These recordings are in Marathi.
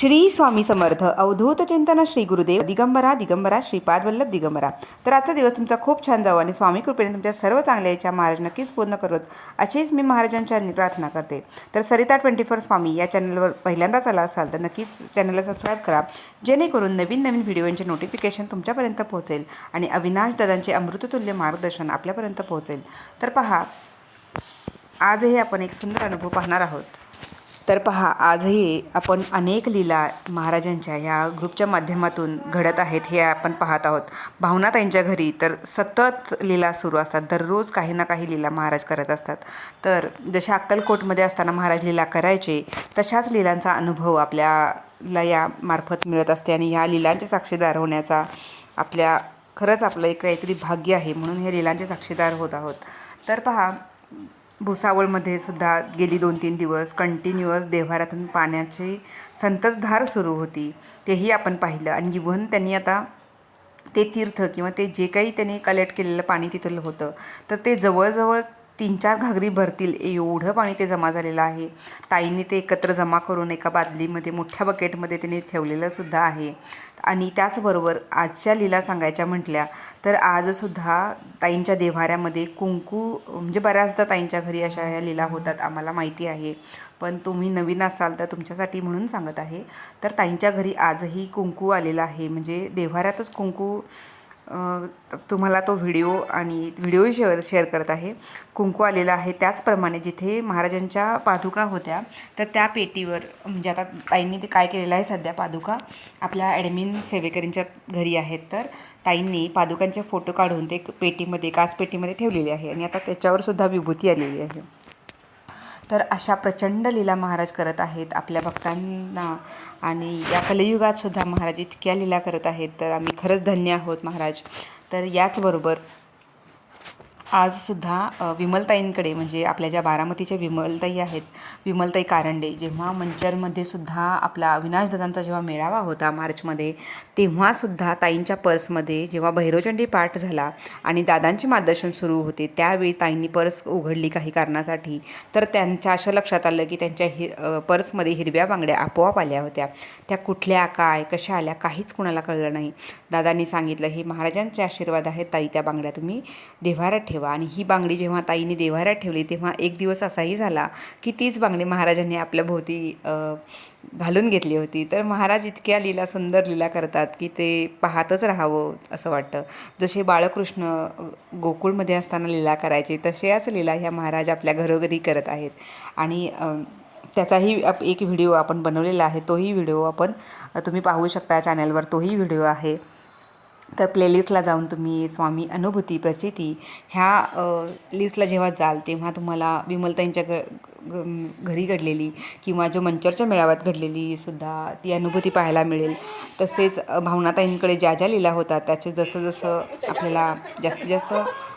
श्री स्वामी समर्थ अवधूत चिंतन श्री गुरुदेव दिगंबरा दिगंबरा श्रीपाद वल्लभ दिगंबरा. तर आजचा दिवस तुमचा खूप छान जावं आणि स्वामी कृपेने तुमच्या सर्व चांगल्या इच्छा महाराज नक्कीच पूर्ण करत अशीच मी महाराजांच्या प्रार्थना करते. तर सरिता ट्वेंटी फोर स्वामी या चॅनलवर पहिल्यांदाच आला असाल तर नक्कीच चॅनलला सबस्क्राईब करा जेणेकरून नवीन नवीन व्हिडिओंचे नोटिफिकेशन तुमच्यापर्यंत पोहोचेल आणि अविनाश दादांचे अमृततुल्य मार्गदर्शन आपल्यापर्यंत पोहोचेल. तर पहा आजही आपण एक सुंदर अनुभव पाहणार आहोत. तर पहा आजही आपण अनेक लीला महाराजांच्या या ग्रुपच्या माध्यमातून घडत आहेत हे आपण पाहत आहोत. भावना त्यांच्या घरी तर सतत लीला सुरू असतात. दररोज काही ना काही लीला महाराज करत असतात. तर जशा अक्कलकोटमध्ये असताना महाराज लीला करायचे तशाच लीलांचा अनुभव आपल्याला या मार्फत मिळत असते आणि ह्या लीलांचे साक्षीदार होण्याचा आपल्या खरंच आपलं एक काहीतरी भाग्य आहे म्हणून हे लीलांचे साक्षीदार होत आहोत. तर पहा भुसावळमध्ये सुद्धा गेली दोन तीन दिवस कंटिन्युअस देव्हाऱ्यातून पाण्याची संततधार सुरू होती. तेही आपण पाहिलं आणि इव्हन त्यांनी आता ते तीर्थ किंवा ते जे काही त्यांनी कलेक्ट केलेलं पाणी तिथलं होतं तर ते जवळजवळ तीन चार घागरी भरतील. एवढं पाणी ते जमा झालेलं आहे. ताईंनी ते एकत्र जमा करून एका बादलीमध्ये मोठ्या बकेटमध्ये त्यांनी ठेवलेलंसुद्धा आहे. आणि त्याचबरोबर आजच्या लीला सांगायच्या म्हटल्या तर आजसुद्धा ताईंच्या देव्हाऱ्यामध्ये कुंकू म्हणजे बऱ्याचदा ताईंच्या घरी अशा ह्या लीला होतात आम्हाला माहिती आहे. पण तुम्ही नवीन असाल तर तुमच्यासाठी म्हणून सांगत आहे. तर ताईंच्या घरी आजही कुंकू आलेला आहे. म्हणजे देव्हाऱ्यातच कुंकू तुम्हाला तो व्हिडिओ आणि व्हिडिओही शेअर शेअर करत आहे. कुंकू आलेला आहे. त्याचप्रमाणे जिथे महाराजांच्या पादुका होत्या तर त्या पेटीवर म्हणजे आता ताईंनी ते काय केलेलं आहे सध्या पादुका आपल्या ॲडमिन सेवेकरींच्या घरी आहेत. तर ताईंनी पादुकांचे फोटो काढून ते पेटीमध्ये काच पेटीमध्ये ठेवलेले आहे. आणि आता त्याच्यावर सुद्धा विभूती आलेली आहे. तर अशा प्रचंड लीला महाराज करत आहेत आपल्या भक्तांना. आणि या कलियुगात सुद्धा महाराज इतक्या लीला करत आहेत तर आम्ही खरंच धन्य आहोत महाराज. तर याचबरोबर आजसुद्धा विमलताईंकडे म्हणजे आपल्या ज्या बारामतीच्या विमलताई आहेत विमलताई कारंडे जेव्हा मंचरमध्ये सुद्धा आपला अविनाशदादांचा जेव्हा मेळावा होता मार्चमध्ये तेव्हासुद्धा ताईंच्या पर्समध्ये जेव्हा भैरवचंडी पाठ झाला आणि दादांचे मार्गदर्शन सुरू होते त्यावेळी ताईंनी पर्स उघडली काही कारणासाठी. तर त्यांच्या अशा लक्षात आलं की त्यांच्या हि पर्समध्ये हिरव्या बांगड्या आपोआप आल्या होत्या. त्या कुठल्या काय कशा आल्या काहीच कुणाला कळलं नाही. दादांनी सांगितलं हे महाराजांचे आशीर्वाद आहेत ताई त्या बांगड्या तुम्ही देव्हारात ठेवा. आणि ही बांगडी जेव्हा ताईने देवाऱ्यात ठेवली तेव्हा एक दिवस असाही झाला की तीच बांगडी महाराजांनी आपल्या भोवती घालून घेतली होती. तर महाराज इतक्या लीला सुंदर लीला करतात की ते पाहतच राहावं असं वाटतं. जसे बाळकृष्ण गोकुळमध्ये असताना लीला करायचे तशाच लीला ह्या महाराज आपल्या घरोघरी करत आहेत. आणि त्याचाही आप- एक व्हिडिओ आपण बनवलेला आहे तोही व्हिडिओ आपण तुम्ही पाहू शकता चॅनलवर तोही व्हिडिओ आहे. तर प्लेलिस्टला जाऊन तुम्ही स्वामी अनुभूती प्रचिती ह्या लिस्टला जेव्हा जाल तेव्हा तुम्हाला विमलताईंच्या घ घरी घडलेली किंवा जो मंचरच्या मेळाव्यात घडलेली सुद्धा ती अनुभूती पाहायला मिळेल. तसेच भावनाताईंकडे ज्या ज्या लीला होतात त्याचे जसं जसं आपल्याला जास्तीत जास्त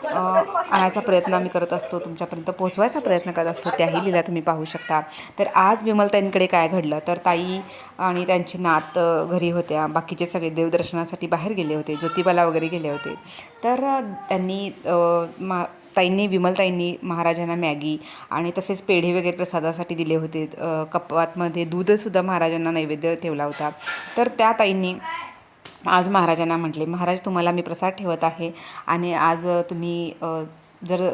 आणायचा प्रयत्न आम्ही करत असतो तुमच्यापर्यंत पोहोचवायचा प्रयत्न करत असतो त्याही लीला तुम्ही पाहू शकता. तर आज विमलताईंकडे काय घडलं? तर ताई आणि त्यांची नात घरी होत्या. बाकीचे सगळे देवदर्शनासाठी बाहेर गेले होते. ज्योतिबाला वगैरे गेले होते. तर त्यांनी मा ताईंनी विमलताईंनी महाराजांना मॅगी आणि तसेच पेढे वगैरे प्रसादासाठी दिले होते. कपातमध्ये दूधसुद्धा महाराजांना नैवेद्य ठेवला होता. तर त्या ताईंनी आज महाराजांना म्हटले महाराज तुम्हाला मी प्रसाद ठेवत आहे आणि आज तुम्ही जर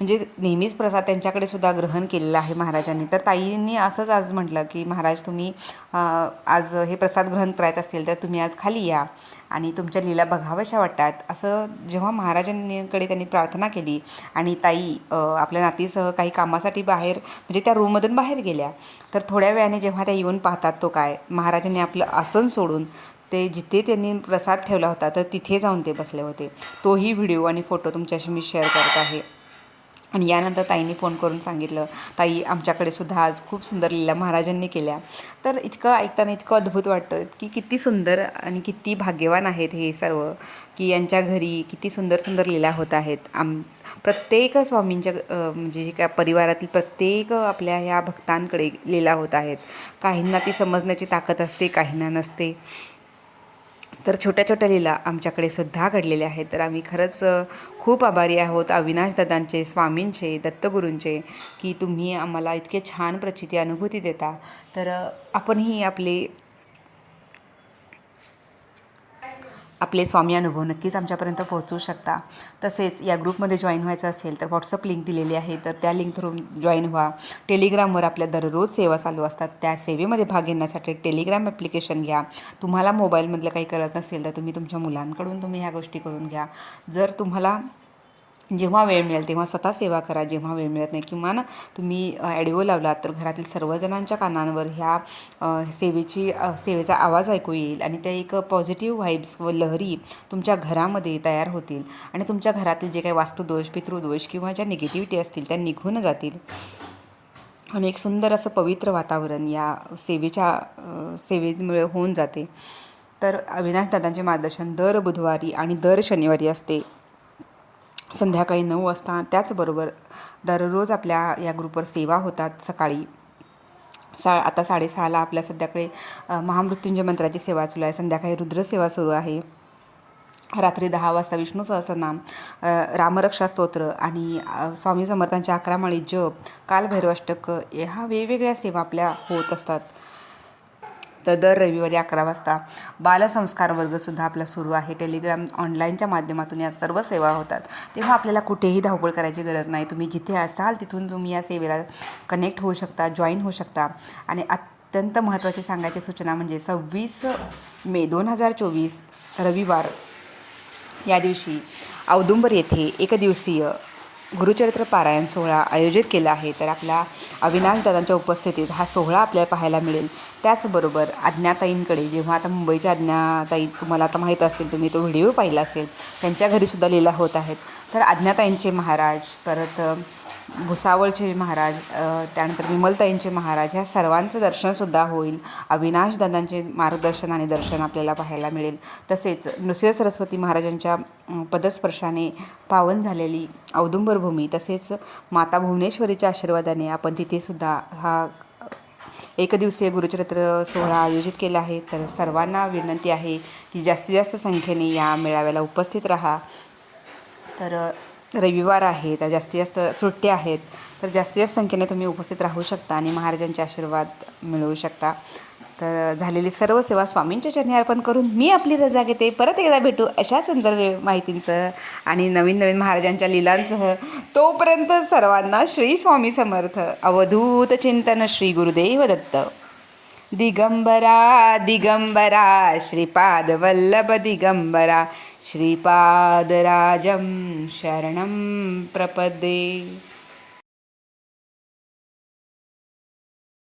म्हणजे नेहमीच प्रसाद त्यांच्याकडे सुद्धा ग्रहण केलेला आहे महाराजांनी. तर ताईंनी असंच आज म्हटलं की महाराज तुम्ही आज हे प्रसाद ग्रहण करायचं असेल तर तुम्ही आज खाली या आणि तुमच्या लीला बघाव्याशा वाटतात. असं जेव्हा महाराजांकडे त्यांनी प्रार्थना केली आणि ताई आपल्या नातीसह काही कामासाठी बाहेर म्हणजे त्या रूममधून बाहेर गेल्या तर थोड्या वेळाने जेव्हा त्या येऊन पाहतात तो काय महाराजांनी आपलं आसन सोडून ते जिथे त्यांनी प्रसाद ठेवला होता तर तिथे जाऊन ते बसले होते. तोही व्हिडिओ आणि फोटो तुमच्याशी मी शेअर करत आहे. आणि यानंतर ताईंनी फोन करून सांगितलं ताई आमच्याकडे सुद्धा आज खूप सुंदर लीला महाराजांनी केल्या. तर इतकं ऐकताना इतकं अद्भुत वाटतं की किती सुंदर आणि किती भाग्यवान आहेत हे सर्व की यांच्या घरी किती सुंदर सुंदर लीला होत आहेत. आम प्रत्येक स्वामींच्या म्हणजे जे काय परिवारातील प्रत्येक आपल्या ह्या भक्तांकडे लीला होत आहेत. काहींना ती समजण्याची ताकद असते काहींना नसते. तर छोट्या छोट्या लीला आमच्याकडे सुद्धा घडलेल्या आहेत. तर आम्ही खरंच खूप आभारी आहोत अविनाशदादांचे स्वामींचे दत्तगुरूंचे की तुम्ही आम्हाला इतके छान प्रचिती अनुभूती देता. तर आपणही आपले आपले स्वामी अनुभव नक्कीच आमच्यापर्यंत पोहोचवू शकता. तसेच या ग्रुपमध्ये जॉईन व्हायचं असेल तर व्हॉट्सअप लिंक दिलेली आहे. तर त्या लिंक थ्रू जॉईन व्हा. टेलिग्रामवर आपल्या दररोज सेवा चालू असतात. त्या सेवेमध्ये भाग घेण्यासाठी टेलिग्राम ॲप्लिकेशन घ्या. तुम्हाला मोबाईलमधलं काही करत नसेल तर तुम्ही तुमच्या मुलांकडून तुम्ही ह्या गोष्टी करून घ्या. जर तुम्हाला जेव्हा वेळ मिळेल तेव्हा स्वतः सेवा करा जेव्हा वेळ मिळत नाही किंवा तुम्ही ॲडिओ लावलात तर घरातील सर्वजणांच्या कानांवर ह्या सेवेची सेवेचा आवाज ऐकू येईल आणि त्या एक पॉझिटिव्ह व्हाईब्स व लहरी तुमच्या घरामध्ये तयार होतील आणि तुमच्या घरातील जे काही वास्तुदोष पितृदोष किंवा ज्या निगेटिव्हिटी असतील त्या निघून जातील. आणि एक सुंदर असं पवित्र वातावरण या सेवेच्या सेवेमुळे होऊन जाते. तर अविनाश दादांचे मार्गदर्शन दर बुधवारी आणि दर शनिवारी असते. संध्याकाळी नऊ वाजता. त्याचबरोबर दररोज आपल्या या ग्रुपवर सेवा होतात सकाळी. सा आता साडेसहाला आपल्या सध्याकडे महामृत्युंजय मंत्राची सेवा चालू आहे. संध्याकाळी रुद्रसेवा सुरू आहे. रात्री दहा वाजता विष्णू सहस्रनाम रामरक्षा स्तोत्र आणि स्वामी समर्थांच्या अकरामाळी जप कालभैरवाष्टक ह्या वेगवेगळ्या सेवा आपल्या होत असतात. तर दर रविवारी अकरा वाजता बालसंस्कार वर्गसुद्धा आपला सुरू आहे. टेलिग्राम ऑनलाईनच्या माध्यमातून या सर्व सेवा होतात. तेव्हा आपल्याला कुठेही धावपळ करायची गरज नाही. तुम्ही जिथे असाल तिथून तुम्ही या सेवेला कनेक्ट होऊ शकता जॉईन होऊ शकता. आणि अत्यंत महत्त्वाची सांगायची सूचना म्हणजे सव्वीस मे दोन हजार चोवीस रविवार या दिवशी औदुंबर येथे एकदिवसीय गुरुचरित्र पारायण सोहळा आयोजित केला आहे तर आपल्या अविनाश दादांच्या उपस्थितीत हा सोहळा आपल्याला पाहायला मिळेल. त्याचबरोबर अज्ञाताईंकडे जेव्हा आता मुंबईच्या आज्ञाताई तुम्हाला आता माहीत असेल तुम्ही तो व्हिडिओ पाहिला असेल त्यांच्या घरीसुद्धा लीला होत आहेत. तर आज्ञाताईंचे महाराज परत भुसावळचे महाराज त्यानंतर विमलताईंचे महाराज ह्या सर्वांचं दर्शनसुद्धा होईल. अविनाशदादांचे मार्गदर्शन आणि दर्शन आपल्याला पाहायला मिळेल. तसेच नृसिंह सरस्वती महाराजांच्या पदस्पर्शाने पावन झालेली औदुंबर भूमी तसेच माता भुवनेश्वरीच्या आशीर्वादाने आपण तिथेसुद्धा हा एकदिवसीय गुरुचरित्र सोहळा आयोजित केला आहे. तर सर्वांना विनंती आहे की जास्तीत जास्त संख्येने या मेळाव्याला उपस्थित राहा. तर रविवार आहे तर जास्तीत जास्त सुट्ट्या आहेत तर जास्तीत जास्त संख्येने तुम्ही उपस्थित राहू शकता आणि महाराजांचे आशीर्वाद मिळवू शकता. तर झालेली सर्व सेवा स्वामींच्या चरणी अर्पण करून मी आपली रजा घेते. परत एकदा भेटू अशा संदर्भ माहितींसह आणि नवीन नवीन महाराजांच्या लीलांसह. तोपर्यंत सर्वांना श्री स्वामी समर्थ. अवधूत चिंतन श्री गुरुदेव दत्त. दिगंबरा दिगंबरा श्रीपाद वल्लभ दिगंबरा. श्रीपादराजं शरणं प्रपदे